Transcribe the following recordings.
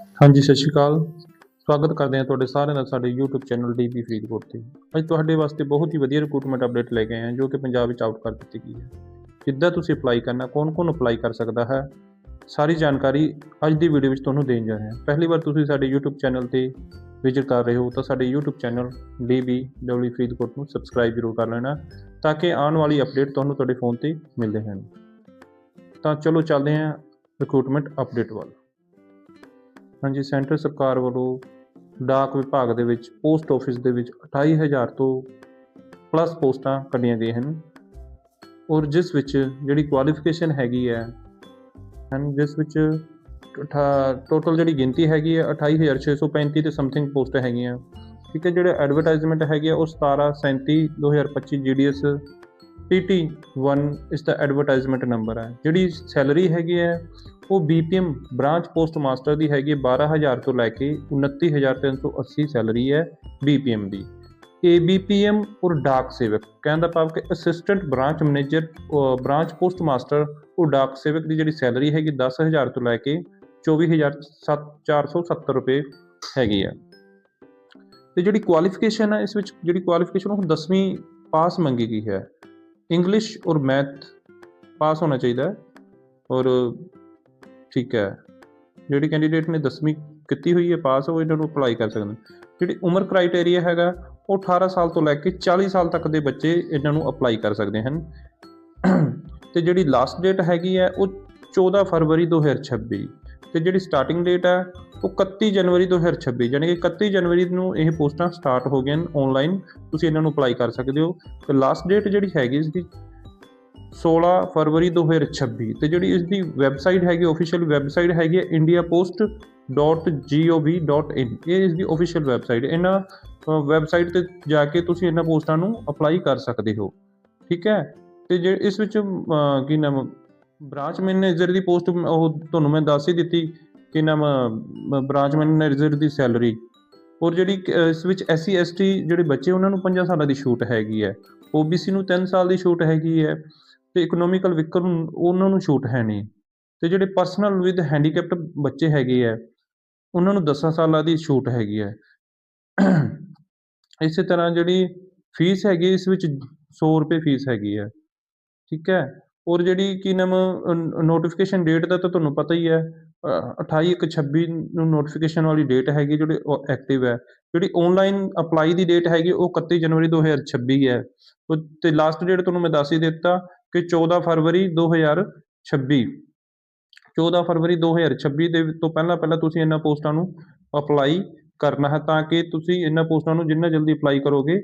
ਹਾਂਜੀ, ਸਤਿ ਸ਼੍ਰੀ ਅਕਾਲ। ਸਵਾਗਤ ਕਰਦੇ ਹਾਂ ਤੁਹਾਡੇ ਸਾਰਿਆਂ ਦਾ ਸਾਡੇ YouTube ਚੈਨਲ DB ਫਰੀਦਕੋਟ ਤੇ। ਅੱਜ ਤੁਹਾਡੇ ਵਾਸਤੇ ਬਹੁਤ ਹੀ ਵਧੀਆ ਰਿਕਰੂਟਮੈਂਟ ਅਪਡੇਟ ਲੈ ਕੇ ਆਏ ਹਾਂ, ਜੋ ਕਿ ਪੰਜਾਬ ਵਿੱਚ ਆਊਟ ਕਰ ਦਿੱਤੀ ਗਈ ਹੈ। ਕਿੱਦਾਂ ਤੁਸੀਂ ਅਪਲਾਈ ਕਰਨਾ, ਕੌਣ-ਕੌਣ ਅਪਲਾਈ ਕਰ ਸਕਦਾ ਹੈ? ਸਾਰੀ ਜਾਣਕਾਰੀ ਅੱਜ ਦੀ ਵੀਡੀਓ ਵਿੱਚ ਤੁਹਾਨੂੰ ਦੇਣ ਜਾ ਰਹੇ ਹਾਂ। ਪਹਿਲੀ ਵਾਰ ਤੁਸੀਂ ਸਾਡੇ YouTube ਚੈਨਲ ਤੇ ਵਿਜ਼ਿਟ ਕਰ ਰਹੇ ਹੋ, ਤਾਂ ਸਾਡੇ YouTube channel DB W Faridkot ਨੂੰ ਸਬਸਕ੍ਰਾਈਬ ਜ਼ਰੂਰ ਕਰ ਲੈਣਾ, ਤਾਂ ਕਿ ਆਉਣ ਵਾਲੀ ਅਪਡੇਟ ਤੁਹਾਨੂੰ ਤੁਹਾਡੇ ਫੋਨ ਤੇ ਮਿਲਦੇ ਰਹਿਣ। ਤਾਂ ਚਲੋ ਚੱਲਦੇ ਹਾਂ ਰਿਕਰੂਟਮੈਂਟ ਅਪਡੇਟ ਵੱਲ। ਹਾਂਜੀ, ਸੈਂਟਰ ਸਰਕਾਰ ਵੱਲੋਂ ਡਾਕ ਵਿਭਾਗ ਦੇ ਵਿੱਚ, ਪੋਸਟ ਆਫਿਸ ਦੇ ਵਿੱਚ 28000 ਤੋਂ ਪਲੱਸ ਪੋਸਟਾਂ ਕੱਢੀਆਂ ਗਈਆਂ ਹਨ। ਔਰ ਜਿਸ ਵਿੱਚ ਜਿਹੜੀ ਕੁਆਲੀਫਿਕੇਸ਼ਨ ਹੈਗੀ ਹੈ, ਹਨ, ਜਿਸ ਵਿੱਚ ਟੋਟਲ ਜਿਹੜੀ ਗਿਣਤੀ ਹੈਗੀ ਹੈ 28635 ਤੇ ਸਮਥਿੰਗ ਪੋਸਟਾਂ ਹੈਗੀਆਂ। ਠੀਕ ਹੈ, ਜਿਹੜੇ ਐਡਵਰਟਾਈਜ਼ਮੈਂਟ ਹੈਗੀ ਆ ਉਹ 1737 2025 GDS TT1 ਇਸ ਦਾ ਐਡਵਰਟਾਈਜ਼ਮੈਂਟ ਨੰਬਰ ਹੈ। ਜਿਹੜੀ ਸੈਲਰੀ ਹੈਗੀ ਹੈ, ਉਹ BPM ਬ੍ਰਾਂਚ ਪੋਸਟ ਮਾਸਟਰ ਦੀ ਹੈਗੀ ਹੈ 12000 ਤੋਂ ਲੈ ਕੇ 29380 ਸੈਲਰੀ ਹੈ BPM ਦੀ। ABPM ਔਰ ਡਾਕ ਸੇਵਕ, ਕਹਿਣ ਦਾ ਭਾਵ ਕਿ assistant branch manager branch post master ਔਰ ਡਾਕ ਸੇਵਕ ਦੀ ਜਿਹੜੀ ਸੈਲਰੀ ਹੈਗੀ 10000 ਤੋਂ ਲੈ ਕੇ 24470 ਰੁਪਏ ਹੈਗੀ ਹੈ। ਤੇ ਜਿਹੜੀ ਕੁਆਲੀਫਿਕੇਸ਼ਨ ਹੈ, ਇਸ ਵਿੱਚ ਜਿਹੜੀ ਕੁਆਲੀਫਿਕੇਸ਼ਨ ਉਹ 10ਵੀਂ ਪਾਸ ਮੰਗੀ ਗਈ ਹੈ। ਇੰਗਲਿਸ਼ ਔਰ ਮੈਥ ਪਾਸ ਹੋਣਾ ਚਾਹੀਦਾ ਹੈ ਔਰ ਠੀਕ ਹੈ। ਜਿਹੜੀ ਕੈਂਡੀਡੇਟ ਨੇ 10ਵੀਂ ਕੀਤੀ ਹੋਈ ਹੈ ਪਾਸ ਉਹ ਇਹਨਾਂ ਨੂੰ ਅਪਲਾਈ ਕਰ ਸਕਦੇ ਜਿਹੜੀ ਉਮਰ ਕ੍ਰਾਈਟੇਰੀਆ ਹੈਗਾ, ਉਹ 18 ਸਾਲ ਤੋਂ ਲੈ ਕੇ 40 ਸਾਲ ਤੱਕ ਦੇ ਬੱਚੇ ਇਹਨਾਂ ਨੂੰ ਅਪਲਾਈ ਕਰ ਸਕਦੇ ਹਨ। ਤੇ ਜਿਹੜੀ ਲਾਸਟ ਡੇਟ ਹੈਗੀ ਹੈ, ਉਹ 14 ਫਰਵਰੀ 2026 ਤੇ ਜਿਹੜੀ ਸਟਾਰਟਿੰਗ ਡੇਟ ਹੈ, ਉਹ 31 ਜਨਵਰੀ 2026 ਯਾਨੀ ਕਿ 31 ਜਨਵਰੀ ਨੂੰ ਇਹ ਪੋਸਟਾਂ ਸਟਾਰਟ ਹੋ ਗਈਆਂ ਆਨਲਾਈਨ ਤੁਸੀਂ ਇਹਨਾਂ ਨੂੰ ਅਪਲਾਈ ਕਰ ਸਕਦੇ ਹੋ। ਤੇ ਲਾਸਟ ਡੇਟ ਜਿਹੜੀ ਹੈਗੀ ਇਸ ਦੀ 16 ਫਰਵਰੀ 2026 ਤੇ ਜਿਹੜੀ ਇਸ ਦੀ ਵੈਬਸਾਈਟ ਹੈਗੀ ਅਫੀਸ਼ੀਅਲ ਵੈਬਸਾਈਟ ਹੈਗੀ ਹੈ india.post.gov.in ਇਹ ਇਸ ਦੀ ਅਫੀਸ਼ੀਅਲ ਵੈਬਸਾਈਟ ਇਹਨਾਂ ਵੈਬਸਾਈਟ ਤੇ ਜਾ ਕੇ ਤੁਸੀਂ ਇਹਨਾਂ ਪੋਸਟਾਂ ਨੂੰ ਅਪਲਾਈ ਕਰ ਸਕਦੇ ਹੋ। ਠੀਕ ਹੈ? ਤੇ ਜੇ ਇਸ ਵਿੱਚ ਕੀ ਨਾਮ ਬ੍ਰਾਂਚ ਮੈਨੇਜਰ ਦੀ ਪੋਸਟ ਉਹ ਤੁਹਾਨੂੰ ਮੈਂ ਦੱਸ ਹੀ ਦਿੱਤੀ ਕਿ ਨਾਮ ਬ੍ਰਾਂਚ ਮੈਨੇਜਰ ਦੀ ਸੈਲਰੀ। ਔਰ ਜਿਹੜੀ ਅਹ, ਇਸ ਵਿੱਚ ਐਸਸੀ ਐਸਟੀ ਜਿਹੜੇ ਬੱਚੇ ਉਹਨਾਂ ਨੂੰ 5 ਸਾਲਾਂ ਦੀ ਛੂਟ ਹੈਗੀ ਹੈ। OBC ਨੂੰ 3 ਸਾਲ ਦੀ ਛੂਟ ਹੈਗੀ ਹੈ ਤੇ ਇਕਨੋਮਿਕਲ ਵਿਕਰ ਨੂੰ ਉਹਨਾਂ ਨੂੰ ਛੂਟ ਹੈ ਨਹੀਂ। ਤੇ ਜਿਹੜੇ ਪਰਸਨਲ ਵਿਦ ਹੈਂਡੀਕੈਪਡ ਬੱਚੇ ਹੈਗੇ ਆ ਉਹਨਾਂ ਨੂੰ 10 ਸਾਲਾਂ ਦੀ ਛੂਟ ਹੈਗੀ ਹੈ। ਇਸੇ ਤਰ੍ਹਾਂ ਜਿਹੜੀ ਫੀਸ ਹੈਗੀ ਇਸ ਵਿੱਚ 100 ਰੁਪਏ ਫੀਸ ਹੈਗੀ ਹੈ। ਠੀਕ ਹੈ? ਔਰ ਜਿਹੜੀ ਕੀ ਨਾਮ ਨੋਟੀਫਿਕੇਸ਼ਨ ਡੇਟ ਦਾ ਤਾਂ ਤੁਹਾਨੂੰ ਪਤਾ ਹੀ ਹੈ ਅ, 28 ਇੱਕ 26 ਨੂੰ ਨੋਟੀਫਿਕੇਸ਼ਨ ਵਾਲੀ ਡੇਟ ਹੈਗੀ ਜਿਹੜੀ ਐਕਟਿਵ ਹੈ। ਜਿਹੜੀ ਆਨਲਾਈਨ ਅਪਲਾਈ ਦੀ ਡੇਟ ਹੈਗੀ ਉਹ 31 ਜਨਵਰੀ 2026 ਹੈ। ਉਹ ਤੇ ਲਾਸਟ ਡੇਟ ਤੁਹਾਨੂੰ ਮੈਂ ਦੱਸ ਹੀ ਦਿੱਤਾ ਕਿ 14 ਫਰਵਰੀ 2026 14 ਫਰਵਰੀ 2026 ਦੇ ਤੋਂ ਪਹਿਲਾਂ ਪਹਿਲਾਂ ਤੁਸੀਂ ਇਹਨਾਂ ਪੋਸਟਾਂ ਨੂੰ ਅਪਲਾਈ ਕਰਨਾ ਹੈ ਤਾਂ ਕਿ ਤੁਸੀਂ ਇਹਨਾਂ ਪੋਸਟਾਂ ਨੂੰ ਜਿੰਨਾ ਜਲਦੀ ਅਪਲਾਈ ਕਰੋਗੇ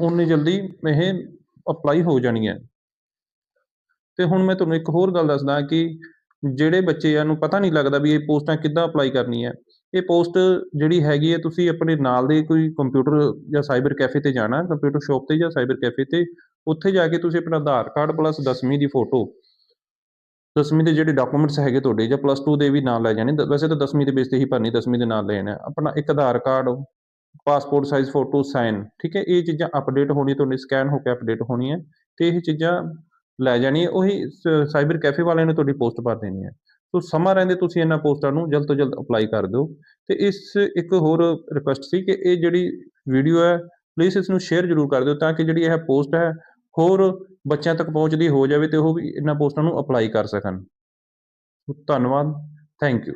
ਉਨੀ ਜਲਦੀ ਇਹ ਅਪਲਾਈ ਹੋ ਜਾਣੀ ਹੈ। ਤੇ ਹੁਣ ਮੈਂ ਤੁਹਾਨੂੰ ਇੱਕ ਹੋਰ ਗੱਲ ਦੱਸਦਾ ਕਿ ਜਿਹੜੇ ਬੱਚਿਆਂ ਨੂੰ ਪਤਾ ਨਹੀਂ ਲੱਗਦਾ ਵੀ ਇਹ ਪੋਸਟਾਂ ਕਿੱਦਾਂ ਅਪਲਾਈ ਕਰਨੀ ਹੈ। ਇਹ ਪੋਸਟ ਜਿਹੜੀ ਹੈਗੀ ਹੈ, ਤੁਸੀਂ ਆਪਣੇ ਨਾਲ ਦੇ ਕੋਈ ਕੰਪਿਊਟਰ ਜਾਂ ਸਾਈਬਰ ਕੈਫੇ ਤੇ ਜਾਣਾ, ਕੰਪਿਊਟਰ ਸ਼ਾਪ ਤੇ ਜਾਂ ਸਾਈਬਰ ਕੈਫੇ ਤੇ, ਉੱਥੇ ਜਾ ਕੇ ਤੁਸੀਂ ਆਪਣਾ ਆਧਾਰ ਕਾਰਡ ਪਲੱਸ 10ਵੀਂ ਦੀ ਫੋਟੋ 10ਵੀਂ ਦੇ ਜਿਹੜੇ ਡਾਕੂਮੈਂਟਸ ਹੈਗੇ ਤੁਹਾਡੇ ਜਾਂ ਪਲੱਸ 2 ਦੇ ਵੀ ਨਾਲ ਲੈ ਜਾਣੇ। ਵੈਸੇ ਤਾਂ 10ਵੀਂ ਦੇ ਬੇਸ ਤੇ ਹੀ ਭਰਨੀ 10ਵੀਂ ਦੇ ਨਾਲ ਲੈਣਾ ਹੈ। ਆਪਣਾ ਇੱਕ Aadhaar card, passport size, photo, sign, ਠੀਕ ਹੈ? ਇਹ ਚੀਜ਼ਾਂ ਅਪਡੇਟ ਹੋਣੀ ਤੁਹਾਡੀ ਸਕੈਨ ਹੋ ਕੇ ਅਪਡੇਟ ਹੋਣੀ ਹੈ ਤੇ ਇਹ ਚੀਜ਼ਾਂ ਲੈ ਜਾਣੀ ਹੈ, ਉਹੀ ਸਾਈਬਰ ਕੈਫੇ ਵਾਲਿਆਂ ਨੇ ਤੁਹਾਡੀ ਪੋਸਟ ਭਰ ਦੇਣੀ ਹੈ। ਸੋ ਸਮਾਂ ਰਹਿੰਦੇ ਤੁਸੀਂ ਇਹਨਾਂ ਪੋਸਟਾਂ ਨੂੰ ਜਲਦ ਤੋਂ ਜਲਦ ਅਪਲਾਈ ਕਰ ਦਿਓ। ਤੇ ਇਸ ਇੱਕ ਹੋਰ ਰਿਕੁਐਸਟ ਸੀ ਕਿ ਇਹ ਜਿਹੜੀ ਵੀਡੀਓ ਹੈ ਪਲੀਜ਼ ਇਸ ਨੂੰ ਸ਼ੇਅਰ ਜ਼ਰੂਰ ਕਰ ਦਿਓ ਤਾਂ ਕਿ ਜਿਹੜੀ ਇਹ ਪੋਸਟ ਹੈ, ਹੋਰ ਬੱਚਿਆਂ ਤੱਕ ਪਹੁੰਚਦੀ ਹੋ ਜਾਵੇ ਤੇ ਉਹ ਵੀ ਇਹਨਾਂ ਪੋਸਟਾਂ ਨੂੰ ਅਪਲਾਈ ਕਰ ਸਕਣ। ਧੰਨਵਾਦ ਥੈਂਕ ਯੂ